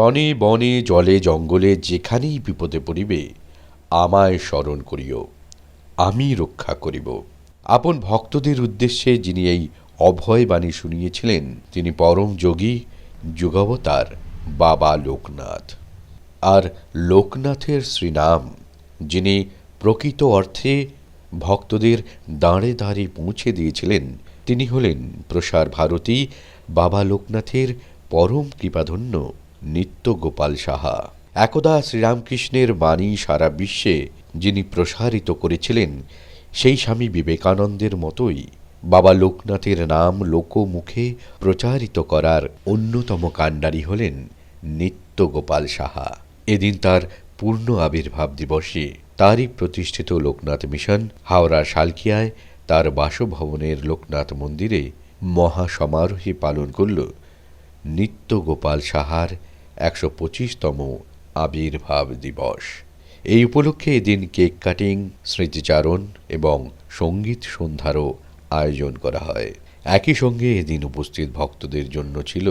রণে বনে, জলে, জঙ্গলে, যেখানেই বিপদে পড়িবে, আমায় স্মরণ করিও। আমি রক্ষা করিব। আপন ভক্তদের উদ্দেশ্যে যিনি এই অভয় বাণী শুনিয়েছিলেন, তিনি পরম যোগী, যুগাবতার বাবা লোকনাথ। আর লোকনাথের শ্রীনাম, যিনি প্রকৃত অর্থে ভক্তদের দাঁড়ে দাঁড়ে পৌঁছে দিয়েছিলেন, তিনি হলেন প্রসার ভারতী, বাবা লোকনাথের পরম কৃপাধন্য। নিত্য গোপাল সাহা। একদা শ্রীরামকৃষ্ণের বাণী সারা বিশ্বে যিনি প্রসারিত করেছিলেন, সেই স্বামী বিবেকানন্দের মতোই বাবা লোকনাথের নাম লোকমুখে প্রচারিত করার অন্যতম কাণ্ডারি হলেন নিত্য গোপাল সাহা। এদিন তার পূর্ণ আবির্ভাব দিবসে তারই প্রতিষ্ঠিত লোকনাথ মিশন হাওড়া শালকিয়ায় তার বাসভবনের লোকনাথ মন্দিরে মহা সমারোহে পালন করল নিত্য গোপাল সাহার একশো পঁচিশতম আবির্ভাব দিবস। এই উপলক্ষে এদিন কেক কাটিং, স্মৃতিচারণ এবং সংগীত সন্ধ্যারও আয়োজন করা হয়। একই সঙ্গে এদিন উপস্থিত ভক্তদের জন্য ছিল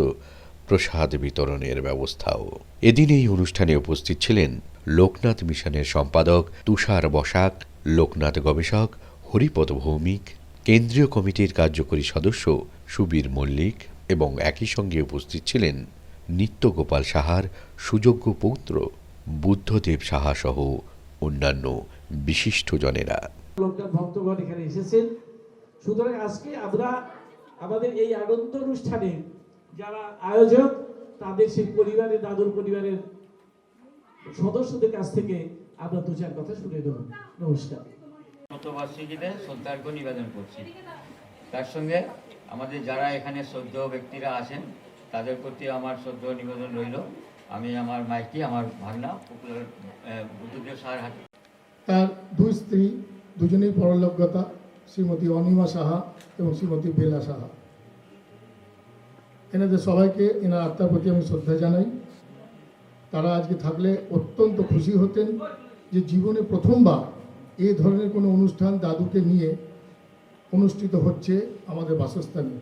প্রসাদ বিতরণের ব্যবস্থাও। এদিন এই অনুষ্ঠানে উপস্থিত ছিলেন লোকনাথ মিশনের সম্পাদক তুষার বসাক, লোকনাথ গবেষক, হরিপদ ভৌমিক, কেন্দ্রীয় কমিটির কার্যকরী সদস্য সুবীর মল্লিক এবং একই সঙ্গে উপস্থিত ছিলেন নিত্যগোপাল সাহার সুযোগ্য পৌত্র বুদ্ধদেব সাহা সহ অন্যান্য বিশিষ্টজনেরা ভক্তগণ এখানে এসেছেন। সুতরাং আজকে আমরা আমাদের এই আনন্দ অনুষ্ঠানে যারা আয়োজক তাদের সেই পরিবারের দাদুর পরিবারের সদস্যদের কাছ থেকে আমরা দু চার কথা শুনে দেব নমস্কার। শতবার্ষিকীতে শ্রদ্ধার্ঘ নিবেদন করছি। তার সঙ্গে আমাদের যারা এখানে শ্রদ্ধেয় ব্যক্তিরা আছেন তাদের প্রতি আমার শ্রদ্ধ নিবেদন রইল। আমি আমার মাইকি, আমার ভাগনা পপুলার বুদ্ধদেব সাহার হাতে। তার দুই স্ত্রী, দুজনেই পরলোকগতা শ্রীমতী অনিমা সাহা এবং শ্রীমতী বেলা সাহা। এনাদের সবাইকে এনার আত্মার প্রতি আমি শ্রদ্ধা জানাই। তারা আজকে থাকলে অত্যন্ত খুশি হতেন যে জীবনে প্রথমবার এই ধরনের কোনো অনুষ্ঠান দাদুকে নিয়ে অনুষ্ঠিত হচ্ছে আমাদের বাসস্থানে।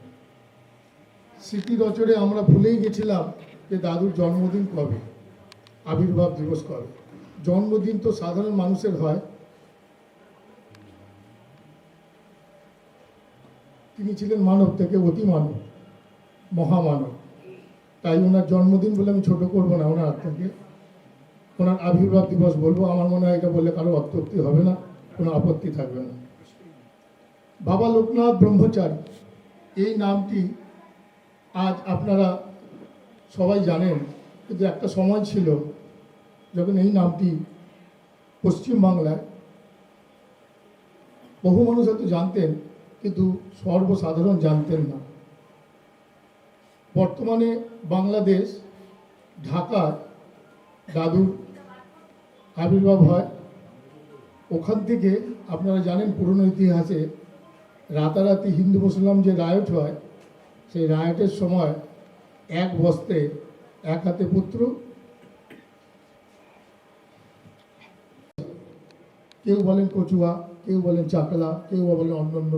স্মৃতি রচরে আমরা ভুলেই গেছিলাম যে দাদুর জন্মদিন কবে? আবির্ভাব দিবস কবে? জন্মদিন তো সাধারণ মানুষের হয়। তিনি ছিলেন মানব থেকে অতি মানব, মহামানব। তাই ওনার জন্মদিন বলে আমি ছোট করব না ওনার আত্মাকে। ওনার আবির্ভাব দিবস বলব, আমার মনে হয় এটা বললে কারও অত্যক্তি হবে না, কোনো আপত্তি থাকবে না। বাবা লোকনাথ ব্রহ্মচারী, এই নামটি আজ আপনারা সবাই জানেন, কিন্তু একটা সময় ছিল যখন এই নামটি পশ্চিমবাংলায় বহু মানুষ হয়তো জানতেন, কিন্তু সর্বসাধারণ জানতেন না। বর্তমানে বাংলাদেশ ঢাকার দাদুর আবির্ভাব হয়। ওখান থেকে আপনারা জানেন পুরনো ইতিহাসে রাতারাতি হিন্দু মুসলমান যে রায়ট হয় সেই রায়টের সময় এক বস্তে এক হাতে পুত্র, কেউ বলেন কচুয়া, কেউ বলেন চাকলা কেউ বলেন অন্য অন্য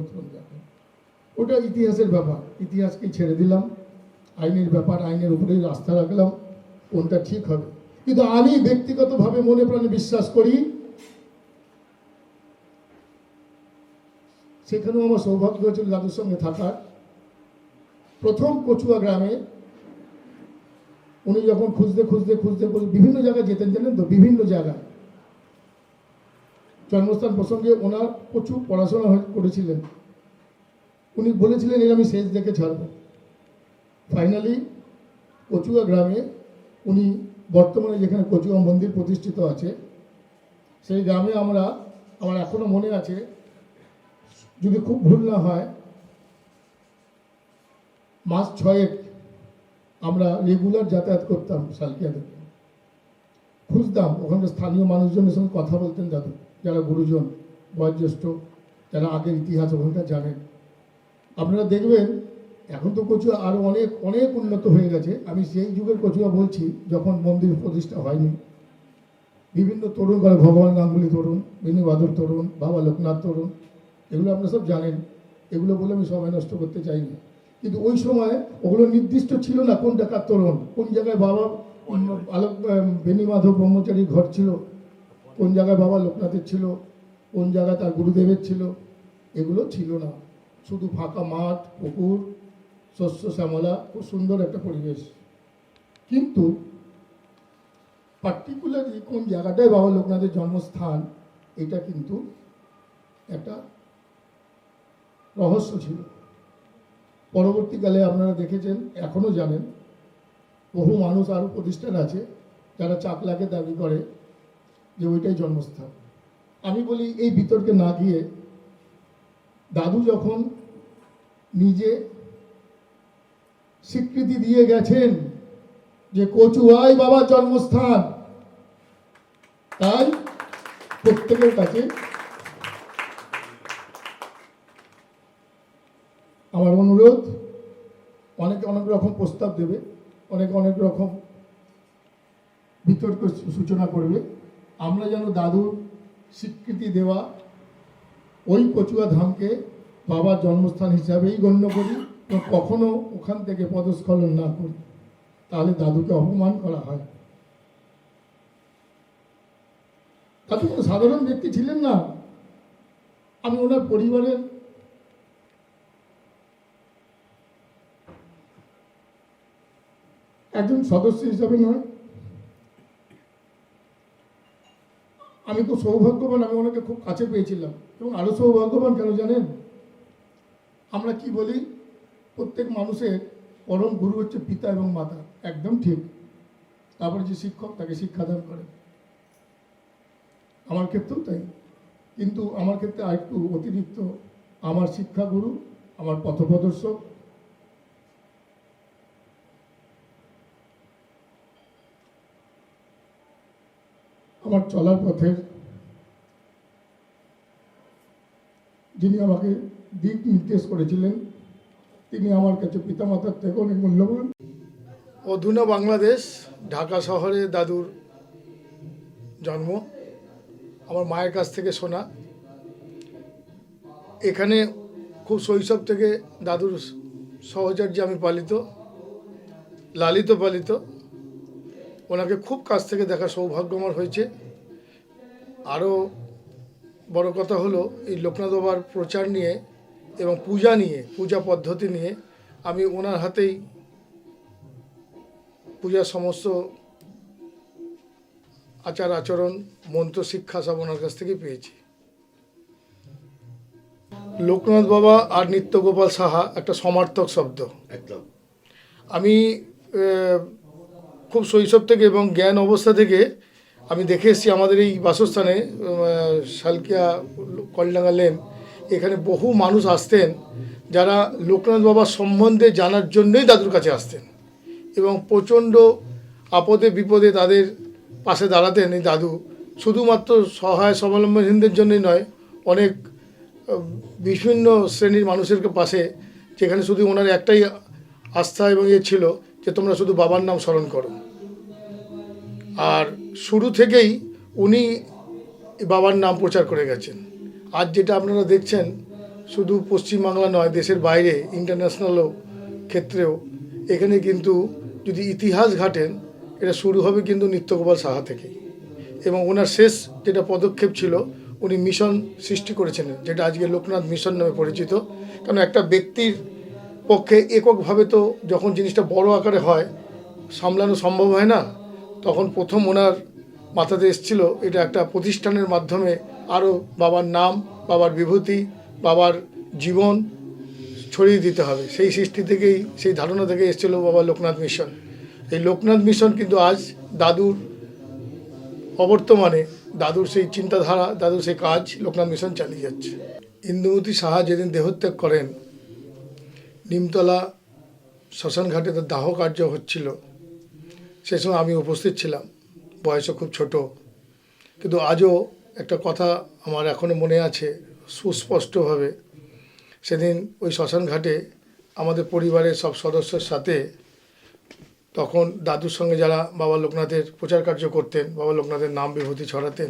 ওটা ইতিহাসের ব্যাপার ইতিহাসকে ছেড়ে দিলাম, আইনের ব্যাপার, আইনের উপরেই রাস্তা রাখলাম, কোনটা ঠিক হবে? কিন্তু আমি ব্যক্তিগতভাবে মনে প্রাণে বিশ্বাস করি, সেখানেও আমার সৌভাগ্য হয়েছিল দাদুর সঙ্গে থাকার। প্রথম কচুয়া গ্রামে উনি যখন খুঁজতে খুঁজতে খুঁজতে খুঁজতে বিভিন্ন জায়গায় যেতেন, জানেন তো? বিভিন্ন জায়গায়। জন্মস্থান প্রসঙ্গে ওনার প্রচুর পড়াশোনা করেছিলেন। উনি বলেছিলেন, এর আমি শেষ দেখে ছাড়ব। ফাইনালি কচুয়া গ্রামে উনি বর্তমানে যেখানে কচুয়া মন্দির প্রতিষ্ঠিত আছে, সেই গ্রামে আমরা, আমার এখনও মনে আছে, যদি খুব ভুল না হয় মাস ছয়েক আমরা রেগুলার যাতায়াত করতাম সালকিয়া খুঁজতাম ওখানকার স্থানীয় মানুষজনের সঙ্গে কথা বলতেন দাদু যারা গুরুজন, বয়োজ্যেষ্ঠ, যারা আগের ইতিহাস ওখানকার জানেন। আপনারা দেখবেন, এখন তো কচুয়া আরও অনেক অনেক উন্নত হয়ে গেছে। আমি সেই যুগের কচুয়া বলছি যখন মন্দির প্রতিষ্ঠা হয়নি। বিভিন্ন তরুণ করে ভগবান গাঙ্গুলি তরুণ বেনু বাদুর তরুণ, বাবা লোকনাথ তরুণ, এগুলো আপনারা সব জানেন। এগুলো বলে আমি সময় নষ্ট করতে চাই না কিন্তু ওই সময় ওগুলো নির্দিষ্ট ছিল না কোন টাকার তরুণ কোন জায়গায় বাবা আলোক বেনিমাধব ব্রহ্মচারী ঘর ছিল কোন জায়গায় বাবা লোকনাথের ছিল কোন জায়গায় তার গুরুদেবের ছিল এগুলো ছিল না। শুধু ফাঁকা মাঠ পুকুর শস্য শ্যামলা খুব সুন্দর একটা পরিবেশ। কিন্তু পার্টিকুলারলি কোন জায়গাটায় বাবা লোকনাথের জন্মস্থান এটা কিন্তু একটা রহস্য ছিল। পরবর্তীকালে আপনারা দেখেছেন, এখনও জানেন, বহু মানুষ আরও প্রতিষ্ঠান আছে যারা চাকলাকে দাবি করে যে ওইটাই জন্মস্থান। আমি বলি, এই বিতর্কে না গিয়ে দাদু যখন নিজে স্বীকৃতি দিয়ে গেছেন যে কচুয়াই বাবার জন্মস্থান, তাই প্রত্যেকের কাছে আমার অনুরোধ, অনেকে অনেক রকম প্রস্তাব দেবে, অনেকে অনেক রকম বিতর্ক সূচনা করবে। আমরা যেন দাদুর স্বীকৃতি দেওয়া, ওই কচুয়া ধামকে বাবার জন্মস্থান হিসাবেই গণ্য করি এবং কখনো ওখান থেকে পদস্খলন না করি। তাহলে দাদুকে অপমান করা হয়। দাদু সাধারণ ব্যক্তি ছিলেন না। আমি ওনার পরিবারের একজন সদস্য হিসাবে নয়। আমি খুব সৌভাগ্যবান, আমি ওনাকে খুব কাছে পেয়েছিলাম। এবং আরও সৌভাগ্যবান কেন জানেন? আমরা কি বলি? প্রত্যেক মানুষের পরম গুরু হচ্ছে পিতা এবং মাতা। একদম ঠিক। তারপরে যে শিক্ষক, তাকে শিক্ষাদান করে। আমার ক্ষেত্রেও তাই। কিন্তু আমার ক্ষেত্রে আরেকটু অতিরিক্ত। আমার শিক্ষাগুরু, আমার পথপ্রদর্শক আমার চলার পথের যিনি আমাকে দিক নির্দেশ করেছিলেন, তিনি আমার কাছে পিতামাতার থেকে অনেক মূল্যবান। অধুনা বাংলাদেশ, ঢাকা শহরে দাদুর জন্ম। আমার মায়ের কাছ থেকে শোনা এখানে খুব শৈশব থেকে দাদুর সহচর্যে আমি পালিত, লালিত পালিত। ওনাকে খুব কাছ থেকে দেখা সৌভাগ্য আমার হয়েছে। আরও বড় কথা হলো এই লোকনাথ বাবার প্রচার নিয়ে এবং পূজা নিয়ে পূজা পদ্ধতি নিয়ে আমি ওনার হাতেই পূজার সমস্ত আচার আচরণ মন্ত্র শিক্ষা সব ওনার কাছ থেকে পেয়েছি। লোকনাথ বাবা আর নিত্যগোপাল সাহা একটা সমার্থক শব্দ। একদম। আমি খুব শৈশব থেকে এবং জ্ঞান অবস্থা থেকে আমি দেখে এসেছি আমাদের এই বাসস্থানে শালকিয়া কলডাঙ্গা লেন। এখানে বহু মানুষ আসতেন যারা লোকনাথ বাবার সম্বন্ধে জানার জন্যই দাদুর কাছে আসতেন এবং প্রচণ্ড আপদে বিপদে তাদের পাশে দাঁড়াতেন এই দাদু। শুধুমাত্র সহায় স্বাবলম্বনহীনদের জন্যই নয়, অনেক বিভিন্ন শ্রেণির মানুষের পাশে, যেখানে শুধু ওনার একটাই আস্থা এবং ইয়ে ছিল যে তোমরা শুধু বাবার নাম স্মরণ করো। আর শুরু থেকেই উনি বাবার নাম প্রচার করে গেছেন। আজ যেটা আপনারা দেখছেন, শুধু পশ্চিমবাংলা নয়, দেশের বাইরে ইন্টারন্যাশনালও ক্ষেত্রেও, এখানে কিন্তু যদি ইতিহাস ঘাটেন, এটা শুরু হবে কিন্তু নিত্যগোপাল সাহা থেকেই। এবং ওনার শেষ যেটা পদক্ষেপ ছিল, উনি মিশন সৃষ্টি করেছিলেন, যেটা আজকে লোকনাথ মিশন নামে পরিচিত। কারণ একটা ব্যক্তির পক্ষে এককভাবে তো যখন জিনিসটা বড় আকারে হয়, সামলানো সম্ভব হয় না, তখন প্রথম ওনার মাথাতে এসেছিল, এটা একটা প্রতিষ্ঠানের মাধ্যমে আরও বাবার নাম, বাবার বিভূতি, বাবার জীবন ছড়িয়ে দিতে হবে। সেই সৃষ্টি থেকেই, সেই ধারণা থেকে এসেছিল বাবা লোকনাথ মিশন। এই লোকনাথ মিশন কিন্তু আজ দাদুর অবর্তমানে, দাদুর সেই চিন্তাধারা, দাদুর সেই কাজ লোকনাথ মিশন চালিয়ে যাচ্ছে। ইন্দুমতি সাহা যেদিন দেহত্যাগ করেন, নিমতলা শ্মশানঘাটে তার দাহ কার্য হচ্ছিল। সে সময় আমি উপস্থিত ছিলাম। বয়সও খুব ছোট। কিন্তু আজও একটা কথা আমার এখনও মনে আছে সুস্পষ্টভাবে। সেদিন ওই শ্মশান ঘাটে আমাদের পরিবারের সব সদস্যের সাথে তখন দাদুর সঙ্গে যারা বাবা লোকনাথের প্রচার কার্য করতেন, বাবা লোকনাথের নাম বিভূতি ছড়াতেন,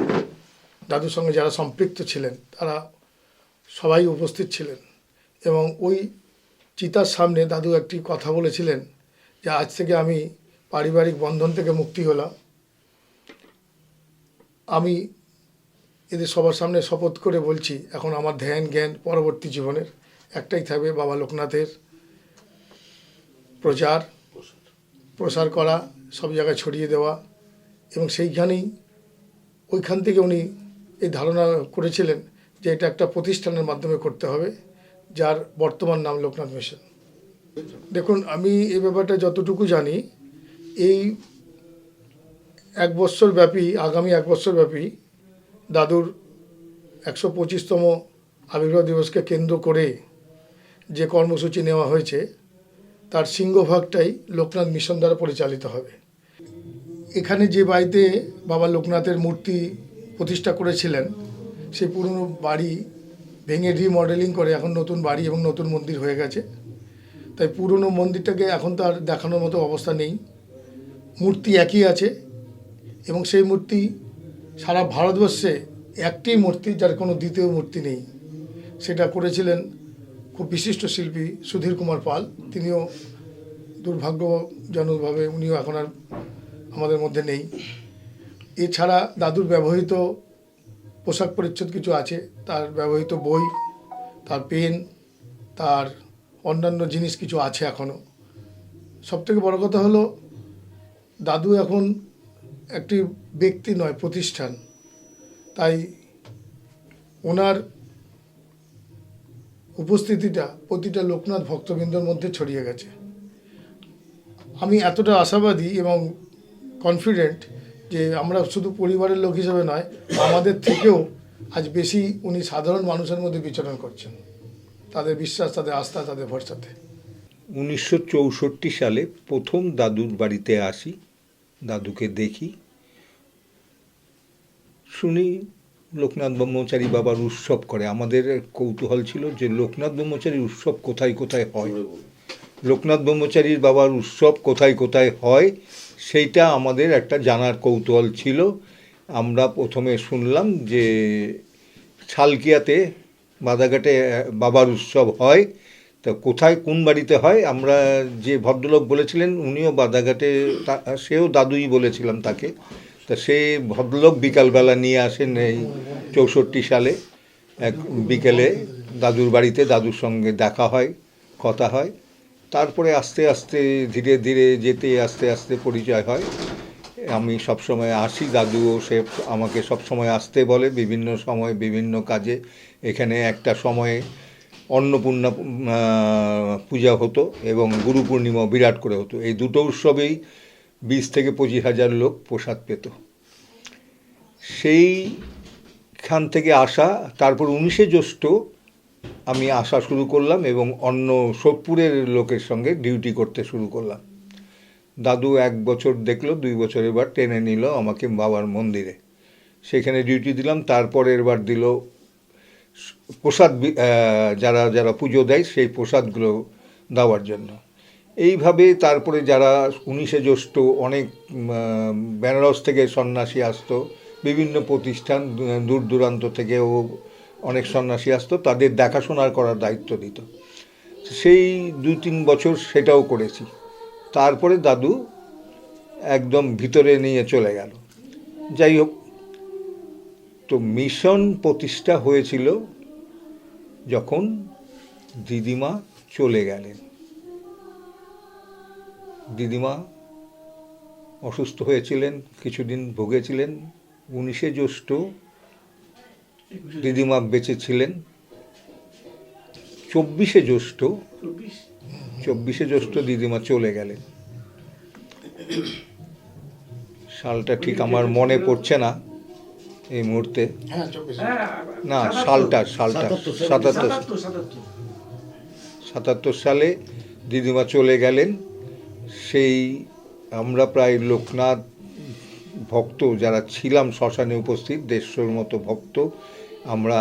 দাদুর সঙ্গে যারা সম্পৃক্ত ছিলেন, তারা সবাই উপস্থিত ছিলেন। এবং ওই চিতার সামনে দাদু একটি কথা বলেছিলেন যে, আজ থেকে আমি পারিবারিক বন্ধন থেকে মুক্তি হলাম। আমি এদের সবার সামনে শপথ করে বলছি, এখন আমার ধ্যান জ্ঞান পরবর্তী জীবনের একটাই থাকবে বাবা লোকনাথের প্রচার, প্রসার করা, সব জায়গায় ছড়িয়ে দেওয়া এবং সেইখানেই ওইখান থেকে উনি এই ধারণা করেছিলেন যে এটা একটা প্রতিষ্ঠানের মাধ্যমে করতে হবে, যার বর্তমান নাম লোকনাথ মিশন। দেখুন, আমি এই ব্যাপারটা যতটুকু জানি, এই এক বছর ব্যাপী আগামী এক বছর ব্যাপী দাদুর একশো পঁচিশতম আবির্ভাব দিবসকে কেন্দ্র করে যে কর্মসূচি নেওয়া হয়েছে, তার সিংহভাগটাই লোকনাথ মিশন দ্বারা পরিচালিত হবে। এখানে যে বাড়িতে বাবা লোকনাথের মূর্তি প্রতিষ্ঠা করেছিলেন, সেই পুরনো বাড়ি ভেঙে রিমডেলিং করে এখন নতুন বাড়ি এবং নতুন মন্দির হয়ে গেছে। তাই পুরনো মন্দিরটাকে এখন তার দেখানোর মতো অবস্থা নেই। মূর্তি একই আছে এবং সেই মূর্তি সারা ভারতবর্ষে একটি মূর্তি যার কোনো দ্বিতীয় মূর্তি নেই। সেটা করেছিলেন খুব বিশিষ্ট শিল্পী সুধীর কুমার পাল। তিনিও দুর্ভাগ্যজনকভাবে উনিও এখন আর আমাদের মধ্যে নেই। এছাড়া দাদুর ব্যবহৃত পোশাক পরিচ্ছদ কিছু আছে। তার ব্যবহৃত বই, তার পেন, তার অন্যান্য জিনিস কিছু আছে এখনও সবথেকে বড় কথা হলো, দাদু এখন একটি ব্যক্তি নয়, প্রতিষ্ঠান। তাই ওনার উপস্থিতিটা প্রতিটা লোকনাথ ভক্তবৃন্দর মধ্যে ছড়িয়ে গেছে। আমি এতটা আশাবাদী এবং কনফিডেন্ট যে আমরা শুধু পরিবারের লোক হিসেবে নয়, আমাদের থেকেও আজ বেশি উনি সাধারণ মানুষের মধ্যে বিচরণ করছেন। তাদের বিশ্বাস, তাদের আস্থা, তাদের ভরসাতে। উনিশশো চৌষট্টি সালে প্রথম দাদুর বাড়িতে আসি। দাদুকে দেখি। শুনি লোকনাথ ব্রহ্মচারী বাবার উৎসব করে। আমাদের কৌতূহল ছিল যে লোকনাথ ব্রহ্মচারীর উৎসব কোথায় কোথায় হয়? লোকনাথ ব্রহ্মচারীর বাবার উৎসব কোথায় কোথায় হয় সেইটা আমাদের একটা জানার কৌতূহল ছিল। আমরা প্রথমে শুনলাম যে শালকিয়াতে বাদাঘাটে বাবার উৎসব হয়। তা কোথায় কোন বাড়িতে হয়? আমরা যে ভদ্রলোক বলেছিলেন, উনিও বাদাঘাটে সেও দাদুই বলেছিলাম তাকে। তা সে ভদ্রলোক বিকালবেলা নিয়ে আসেন এই চৌষট্টি সালে। এক বিকেলে দাদুর বাড়িতে দাদুর সঙ্গে দেখা হয়, কথা হয়। তারপরে আস্তে আস্তে ধীরে ধীরে যেতে, আস্তে আস্তে পরিচয় হয়। আমি সবসময় আসি দাদুও সে আমাকে সবসময় আসতে বলে বিভিন্ন সময়, বিভিন্ন কাজে। এখানে একটা সময়ে অন্নপূর্ণা পূজা হতো এবং গুরু পূর্ণিমা বিরাট করে হতো। এই দুটো উৎসবেই বিশ থেকে পঁচিশ হাজার লোক প্রসাদ পেত। সেইখান থেকে আসা, তারপর উনিশে জ্যৈষ্ঠ আমি আসা শুরু করলাম এবং অন্য সোদপুরের লোকের সঙ্গে ডিউটি করতে শুরু করলাম। দাদু এক বছর দেখল, দুই বছরের বার টেনে নিল আমাকে বাবার মন্দিরে। সেখানে ডিউটি দিলাম, তারপরের বার দিল প্রসাদ যারা যারা পুজো দেয়, সেই প্রসাদগুলো দেওয়ার জন্য। এইভাবে তারপরে যারা উনিশে জ্যৈষ্ঠ অনেক বেনারস থেকে সন্ন্যাসী আসতো, বিভিন্ন প্রতিষ্ঠান দূর দূরান্ত থেকেও অনেক সন্ন্যাসী আসতো, তাদের দেখাশোনার করার দায়িত্ব দিত। সেই দু তিন বছর সেটাও করেছি। তারপরে দাদু একদম ভিতরে নিয়ে চলে গেল। যাই হোক তো মিশন প্রতিষ্ঠা হয়েছিল যখন দিদিমা চলে গেলেন। দিদিমা অসুস্থ হয়েছিলেন, কিছুদিন ভুগেছিলেন। উনিশে জ্যৈষ্ঠ দিদিমা বেঁচে ছিলেন। চব্বিশে জ্যৈষ্ঠ চব্বিশে জ্যৈষ্ঠ দিদিমা চলে গেলেন। সালটা ঠিক আমার মনে পড়ছে না। এই মুহূর্তে? হ্যাঁ না সালটা সালটা। সাতাত্তর। সাতাত্তর সালে দিদিমা চলে গেলেন। সেই আমরা প্রায় লোকনাথ ভক্ত যারা ছিলাম শ্মশানে উপস্থিত দেড়শোর মতো ভক্ত আমরা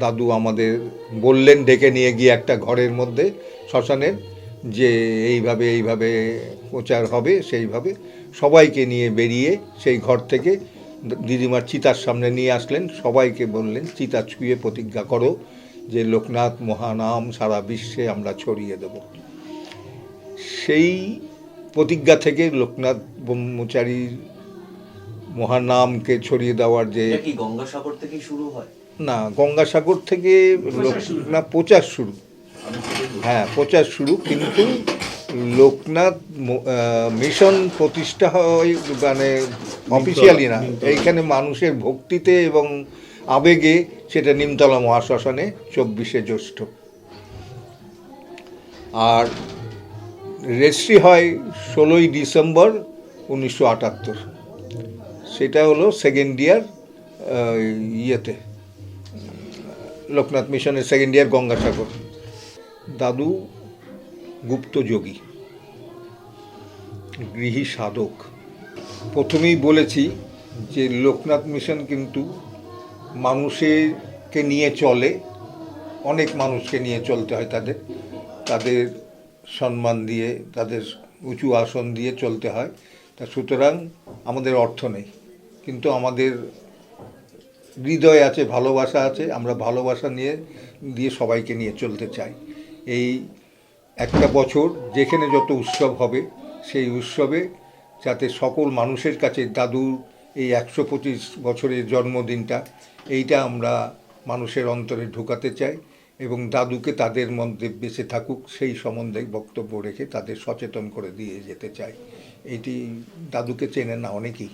দাদু আমাদের বললেন ডেকে নিয়ে গিয়ে একটা ঘরের মধ্যে শ্মশানের যে এইভাবে এইভাবে প্রচার হবে সেইভাবে সবাইকে নিয়ে বেরিয়ে সেই ঘর থেকে দিদিমার চিতার সামনে নিয়ে আসলেন সবাইকে বললেন চিতা ছুঁয়ে প্রতিজ্ঞা করো যে লোকনাথ মহানাম সারা বিশ্বে আমরা ছড়িয়ে দেব। সেই প্রতিজ্ঞা থেকে লোকনাথ ব্রহ্মচারীর মহানামকে ছড়িয়ে দেওয়ার যে গঙ্গাসাগর থেকেই শুরু হয়? না গঙ্গাসাগর থেকে লোক- না প্রচার শুরু। হ্যাঁ প্রচার শুরু কিন্তু লোকনাথ মিশন প্রতিষ্ঠা হয় মানে অফিসিয়ালি না। এইখানে মানুষের ভক্তিতে এবং আবেগে সেটা নিমতলা মহাশ্মশানে চব্বিশে জ্যৈষ্ঠ। আর রেজিস্ট্রি হয় ষোলোই ডিসেম্বর উনিশশো আটাত্তর। সেটা হলো সেকেন্ড ইয়ার ইয়েতে। লোকনাথ মিশনের সেকেন্ড ইয়ার গঙ্গাসাগর। দাদু গুপ্ত যোগী, গৃহী সাধক। প্রথমেই বলেছি যে লোকনাথ মিশন কিন্তু মানুষেরকে নিয়ে চলে, অনেক মানুষকে নিয়ে চলতে হয় তাদের তাদের সম্মান দিয়ে, তাদের উঁচু আসন দিয়ে চলতে হয়। তা সুতরাং আমাদের অর্থ নেই, কিন্তু আমাদের হৃদয় আছে, ভালোবাসা আছে, আমরা ভালোবাসা নিয়ে, দিয়ে সবাইকে নিয়ে চলতে চাই। এই একটা বছর যেখানে যত উৎসব হবে, সেই উৎসবে যাতে সকল মানুষের কাছে দাদুর এই একশো পঁচিশ বছরের জন্মদিনটা, এইটা আমরা মানুষের অন্তরে ঢুকাতে চাই এবং দাদুকে তাদের মধ্যে বেঁচে থাকুক, সেই সম্বন্ধে বক্তব্য রেখে তাদের সচেতন করে দিয়ে যেতে চাই। এইটি দাদুকে চেনে না অনেকেই,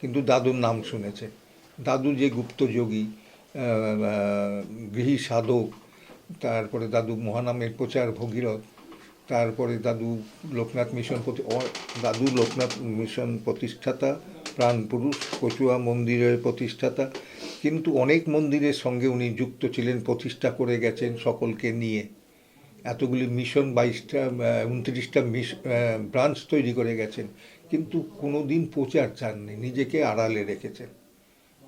কিন্তু দাদুর নাম শুনেছে। দাদু যে গুপ্তযোগী গৃহী সাধক তারপরে দাদু মহানামের প্রচার ভগীরথ, তারপরে দাদু লোকনাথ মিশন প্রতি- দাদু লোকনাথ মিশন প্রতিষ্ঠাতা প্রাণপুরুষ কচুয়া মন্দিরের প্রতিষ্ঠাতা। কিন্তু অনেক মন্দিরের সঙ্গে উনি যুক্ত ছিলেন, প্রতিষ্ঠা করে গেছেন সকলকে নিয়ে। এতগুলি মিশন বাইশটা উনত্রিশটা মিশ ব্রাঞ্চ তৈরি করে গেছেন। কিন্তু কোনো দিন প্রচার চাননি, নিজেকে আড়ালে রেখেছেন।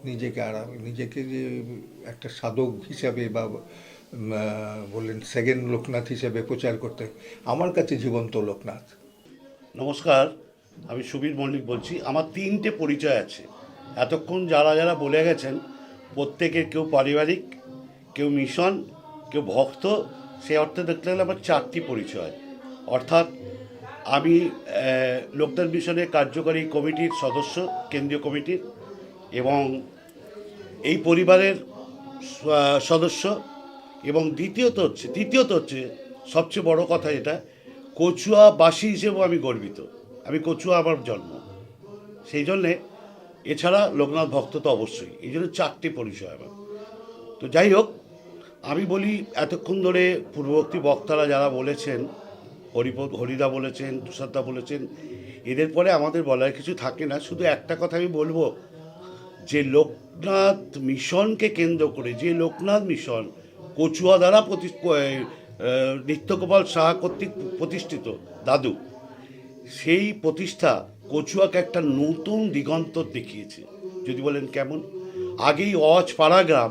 নিজেকে আড়ালে, নিজেকে যে একটা সাধক হিসাবে বা বললেন, সেকেন্ড লোকনাথ হিসেবে প্রচার করতে। আমার কাছে জীবন্ত লোকনাথ। নমস্কার, আমি সুবীর মল্লিক বলছি। আমার তিনটে পরিচয় আছে। এতক্ষণ যারা যারা বলে গেছেন, প্রত্যেকের কেউ পারিবারিক, কেউ মিশন, কেউ ভক্ত, সে অর্থে দেখতে গেলে আমার চারটি পরিচয়। অর্থাৎ আমি লোকনাথ মিশনের কার্যকরী কমিটির সদস্য, কেন্দ্রীয় কমিটির, এবং এই পরিবারের সদস্য এবং দ্বিতীয়ত হচ্ছে, তৃতীয়ত হচ্ছে, সবচেয়ে বড় কথা যেটা কচুয়াবাসী হিসেবেও আমি গর্বিত। আমি কচুয়া আমার জন্ম। সেই জন্যে এছাড়া লোকনাথ ভক্ত তো অবশ্যই। এই জন্য চারটি পরিচয় আমার। তো যাই হোক, আমি বলি এতক্ষণ ধরে পূর্ববর্তী বক্তারা যারা বলেছেন, হরিপদ, হরিদা বলেছেন, তুষারদা বলেছেন, এদের পরে আমাদের বলার কিছু থাকে না। শুধু একটা কথা আমি বলব, যে লোকনাথ মিশনকে কেন্দ্র করে, যে লোকনাথ মিশন কচুয়া দ্বারা প্রতি নিত্যগোপাল সাহা কর্তৃক প্রতিষ্ঠিত, দাদু। সেই প্রতিষ্ঠা কচুয়াকে একটা নতুন দিগন্ত দেখিয়েছে। যদি বলেন কেমন? আগেই অজ পাড়া গ্রাম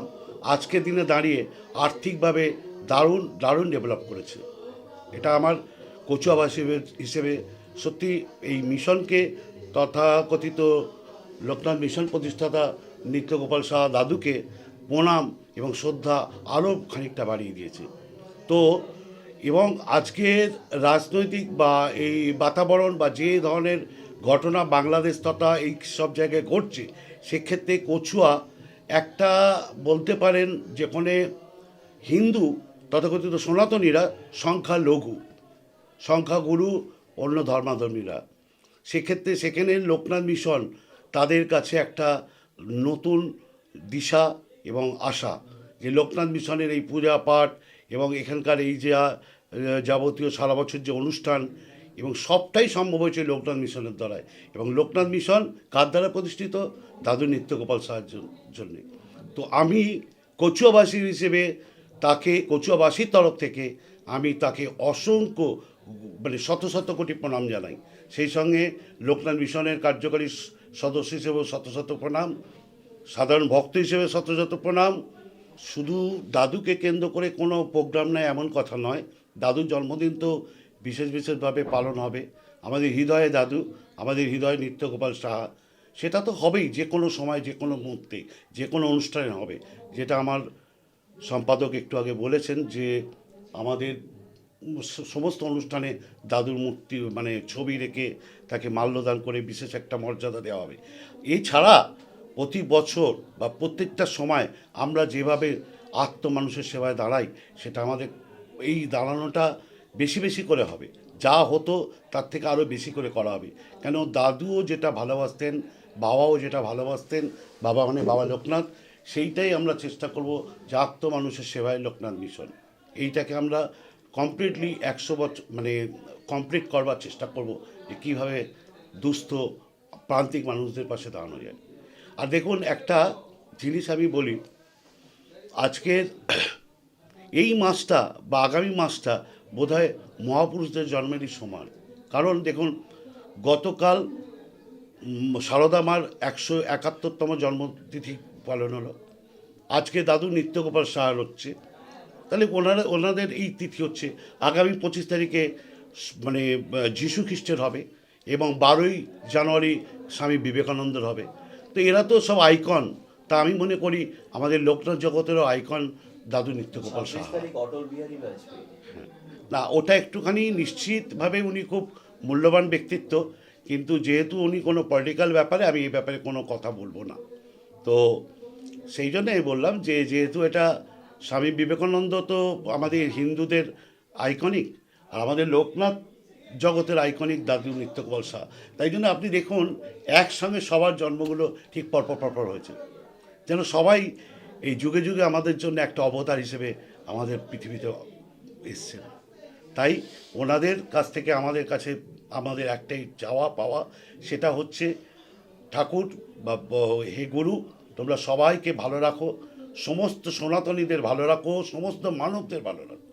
আজকের দিনে দাঁড়িয়ে আর্থিকভাবে দারুণ দারুণ ডেভেলপ করেছে। এটা আমার কচুয়াবাসী হিসেবে সত্যি এই মিশনকে তথাকথিত লোকনাথ মিশন প্রতিষ্ঠাতা নিত্যগোপাল শাহ দাদুকে প্রণাম এবং শ্রদ্ধা আরও খানিকটা বাড়িয়ে দিয়েছে। তো এবং আজকের রাজনৈতিক বা এই বাতাবরণ বা যে ধরনের ঘটনা বাংলাদেশ তথা এই সব জায়গায় ঘটছে, সেক্ষেত্রে কচুয়া একটা বলতে পারেন যেখানে হিন্দু তথাকথিত সনাতনীরা সংখ্যা লঘু সংখ্যাগুরু, অন্য ধর্মাধর্মীরা। সেক্ষেত্রে সেখানে লোকনাথ মিশন তাদের কাছে একটা নতুন দিশা এবং আশা। যে লোকনাথ মিশনের এই পূজা পাঠ এবং এখানকার এই যে যাবতীয় সারা বছর যে অনুষ্ঠান এবং সবটাই সম্ভব হয়েছে লোকনাথ মিশনের দ্বারায়। এবং লোকনাথ মিশন কার দ্বারা প্রতিষ্ঠিত? দাদু নিত্যগোপাল সাহায্য জন্যে। তো আমি কচুয়াবাসী হিসেবে তাকে, কচুয়াবাসীর তরফ থেকে আমি তাকে অসংখ্য মানে শত শত কোটি প্রণাম জানাই। সেই সঙ্গে লোকনাথ মিশনের কার্যকারী সদস্য হিসেবেও শত শত প্রণাম, সাধারণ ভক্ত হিসেবে শত শত প্রণাম শুধু দাদুকে কেন্দ্র করে কোনো প্রোগ্রাম নেয় এমন কথা নয়। দাদুর জন্মদিন তো বিশেষ বিশেষভাবে পালন হবে। আমাদের হৃদয়ে দাদু, আমাদের হৃদয়ে নিত্যগোপাল সাহা, সেটা তো হবেই যে কোনো সময়, যে কোনো মুহূর্তে, যে কোনো অনুষ্ঠানে হবে। যেটা আমার সম্পাদক একটু আগে বলেছেন যে আমাদের সমস্ত অনুষ্ঠানে দাদুর মূর্তি মানে ছবি রেখে তাকে মাল্যদান করে বিশেষ একটা মর্যাদা দেওয়া হবে। এছাড়া প্রতি বছর বা প্রত্যেকটা সময় আমরা যেভাবে আত্ম মানুষের সেবায় দাঁড়াই, সেটা আমাদের এই দাঁড়ানোটা বেশি বেশি করে হবে। যা হতো তার থেকে আরও বেশি করে করা হবে। কেন দাদুও যেটা ভালোবাসতেন, বাবাও যেটা ভালোবাসতেন, বাবা মানে বাবা লোকনাথ, সেইটাই আমরা চেষ্টা করব যে আত্ম মানুষের সেবায় লোকনাথ মিশন। এইটাকে আমরা কমপ্লিটলি একশো বছর মানে কমপ্লিট করবার চেষ্টা করব যে কীভাবে দুস্থ, প্রান্তিক মানুষদের পাশে দাঁড়ানো যায়। আর দেখুন, একটা জিনিস আমি বলি। আজকের এই মাসটা বা আগামী মাসটা বোধহয় মহাপুরুষদের জন্মেরই সমান কারণ দেখুন, গতকাল সারদা মার একশো একাত্তরতম জন্মতিথি পালন হলো। আজকে দাদু নিত্যগোপাল সাহার হচ্ছে। তাহলে ওনারা, ওনাদের এই তিথি হচ্ছে আগামী পঁচিশ তারিখে মানে যীশু খ্রিস্টের হবে এবং বারোই জানুয়ারি স্বামী বিবেকানন্দের হবে। তো এরা তো সব আইকন। তা আমি মনে করি আমাদের লোকনাথ জগতেরও আইকন দাদু নিত্যগোপাল সাহা। না ওটা একটুখানি নিশ্চিতভাবে উনি খুব মূল্যবান ব্যক্তিত্ব কিন্তু যেহেতু উনি কোনো পলিটিক্যাল ব্যাপারে আমি এই ব্যাপারে কোনো কথা বলব না। তো সেই জন্য আমি বললাম যে যেহেতু এটা স্বামী বিবেকানন্দ তো আমাদের হিন্দুদের আইকনিক আর আমাদের লোকনাথ জগতের আইকনিক দাদু নিত্যগোপাল শাহ তাই জন্য আপনি দেখুন, একসঙ্গে সবার জন্মগুলো ঠিক পরপর পরপর হয়েছে। যেন সবাই এই যুগে যুগে আমাদের জন্য একটা অবতার হিসেবে আমাদের পৃথিবীতে এসছেন। তাই ওনাদের কাছ থেকে আমাদের কাছে আমাদের একটাই চাওয়া, পাওয়া, সেটা হচ্ছে ঠাকুর বা হে গুরু, তোমরা সবাইকে ভালো রাখো, সমস্ত সনাতনীদের ভালো রাখো, সমস্ত মানবদের ভালো রাখো।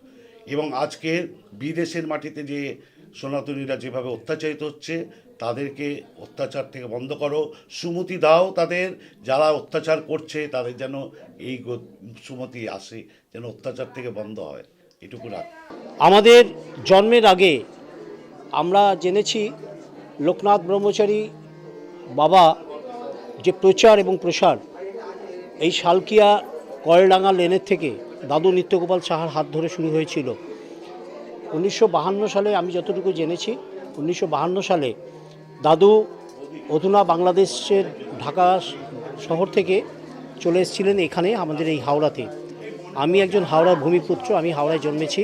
এবং আজকে বিদেশের মাটিতে যে সনাতনীরা যেভাবে অত্যাচারিত হচ্ছে, তাদেরকে অত্যাচার থেকে বন্ধ করো। সুমতি দাও তাদের, যারা অত্যাচার করছে, তাদের যেন এই সুমতি আসে, যেন অত্যাচার থেকে বন্ধ হয়। এটুকু রাখ। আমাদের জন্মের আগে আমরা জেনেছি লোকনাথ ব্রহ্মচারী বাবা যে প্রচার এবং প্রসার এই শালকিয়া কয়ডাঙ্গা লেনের থেকে দাদু নিত্যগোপাল সাহার হাত ধরে শুরু হয়েছিল। উনিশশো সালে আমি যতটুকু জেনেছি, উনিশশো সালে দাদু অধুনা বাংলাদেশের ঢাকা শহর থেকে চলে এসেছিলেন এখানে আমাদের এই হাওড়াতে। আমি একজন হাওড়ার ভূমিপুত্র, আমি হাওড়ায় জন্মেছি।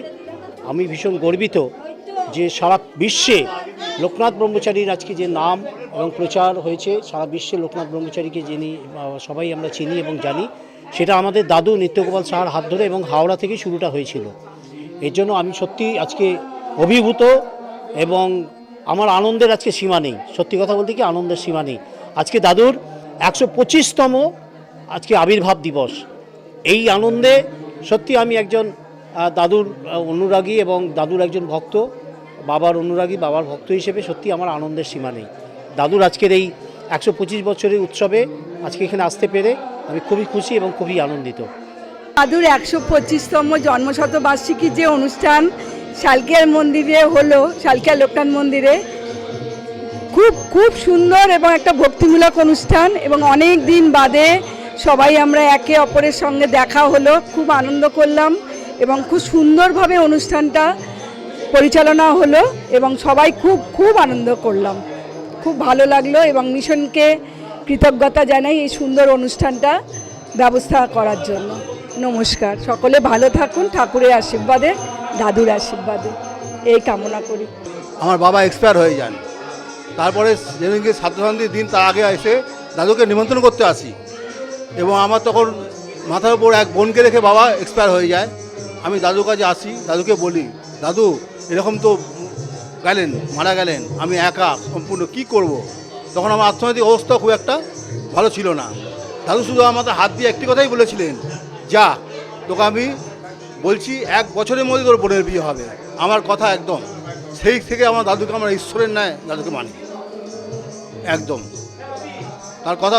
আমি ভীষণ গর্বিত যে সারা বিশ্বে লোকনাথ ব্রহ্মচারীর আজকে যে নাম এবং প্রচার হয়েছে, সারা বিশ্বে লোকনাথ ব্রহ্মচারীকে যিনি সবাই আমরা চিনি এবং জানি, সেটা আমাদের দাদু নিত্যগোপাল সাহার হাত ধরে এবং হাওড়া থেকে শুরুটা হয়েছিল। এর জন্য আমি সত্যি আজকে অভিভূত এবং আমার আনন্দের আজকে সীমা নেই। সত্যি কথা বলতে কি আনন্দের সীমা নেই। আজকে দাদুর একশো পঁচিশতম আজকে আবির্ভাব দিবস। এই আনন্দে সত্যি আমি একজন দাদুর অনুরাগী এবং দাদুর একজন ভক্ত, বাবার অনুরাগী, বাবার ভক্ত হিসেবে সত্যি আমার আনন্দের সীমা নেই। দাদুর আজকের এই একশো পঁচিশ বছরের উৎসবে আজকে এখানে আসতে পেরে আমি খুবই খুশি এবং খুবই আনন্দিত। দাদুর একশো পঁচিশতম জন্মশতবার্ষিকীর যে অনুষ্ঠান শালকিয়ার মন্দিরে হলো, শালকিয়া লোকনাথ মন্দিরে, খুব খুব সুন্দর এবং একটা ভক্তিমূলক অনুষ্ঠান এবং অনেক দিন বাদে সবাই আমরা একে অপরের সঙ্গে দেখা হলো, খুব আনন্দ করলাম এবং খুব সুন্দরভাবে অনুষ্ঠানটা পরিচালনা হলো এবং সবাই খুব খুব আনন্দ করলাম। খুব ভালো লাগল এবং মিশনকে কৃতজ্ঞতা জানাই এই সুন্দর অনুষ্ঠানটা ব্যবস্থা করার জন্য। নমস্কার। সকলে ভালো থাকুন, ঠাকুরের আশীর্বাদে, দাদুর আশীর্বাদে। এই কামনা করি। আমার বাবা এক্সপায়ার হয়ে যান। তারপরে যেদিনকে ছাত্রশান্তির দিন, তার আগে এসে দাদুকে নিমন্ত্রণ করতে আসি। এবং আমার তখন মাথার উপর এক বোনকে রেখে বাবা এক্সপায়ার হয়ে যায়। আমি দাদুর কাছে আসি, দাদুকে বলি, দাদু, এরকম তো গেলেন, মারা গেলেন, আমি একা, সম্পূর্ণ কি করব। তখন আমার অর্থনৈতিক অবস্থা খুব একটা ভালো ছিল না। দাদু শুধু আমাদের হাত দিয়ে একটি কথাই বলেছিলেন যা, তোকে আমি বলছি এক বছরের মধ্যে তোর বোনের বিয়ে হবে। আমার কথা একদম। সেই থেকে আমার দাদুকে আমার ঈশ্বরের ন্যায় দাদুকে মানি। একদম। তার কথা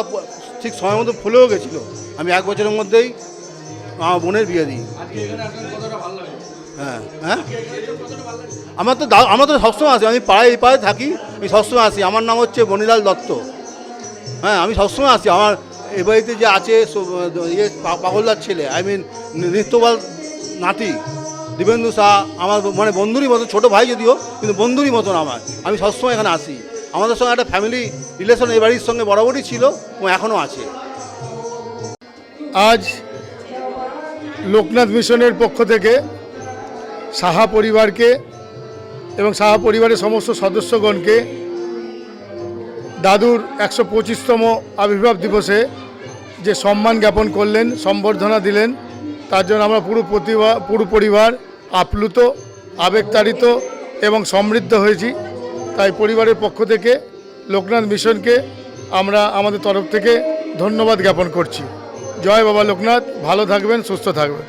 ঠিক সময় মতো ফুলেও গেছিল। আমি এক বছরের মধ্যেই আমার বোনের বিয়ে দিই। হ্যাঁ হ্যাঁ। আমার তো আমার তো সবসময় আসি। আমি পাড়ায় এই পাড়ায় থাকি, আমি সবসময় আসি। আমার নাম হচ্ছে বনিলাল দত্ত। হ্যাঁ আমি সবসময় আসি। আমার এই বাড়িতে যে আছে ইয়ে পাগলদার ছেলে আই মিন নৃত্যবাল নাতি, দিবেন্দু শাহ, আমার মানে বন্ধুরই মতো, ছোটো ভাই যদিও, কিন্তু বন্ধুরই মতন আমার। আমি সবসময় এখানে আসি। আমাদের সঙ্গে একটা ফ্যামিলি রিলেশন এই বাড়ির সঙ্গে বরাবরই ছিল এবং এখনও আছে। আজ লোকনাথ মিশনের পক্ষ থেকে সাহা পরিবারকে এবং সাহা পরিবারের সমস্ত সদস্যগণকে দাদুর একশো পঁচিশতম আবির্ভাব দিবসে যে সম্মান জ্ঞাপন করলেন, সম্বর্ধনা দিলেন, তার জন্য আমরা পুরো প্রতিভা, পুরো পরিবার আপ্লুত, আবেগতাড়িত এবং সমৃদ্ধ হয়েছি। তাই পরিবারের পক্ষ থেকে লোকনাথ মিশনকে আমরা আমাদের তরফ থেকে ধন্যবাদ জ্ঞাপন করছি। জয় বাবা লোকনাথ, ভালো থাকবেন, সুস্থ থাকবেন।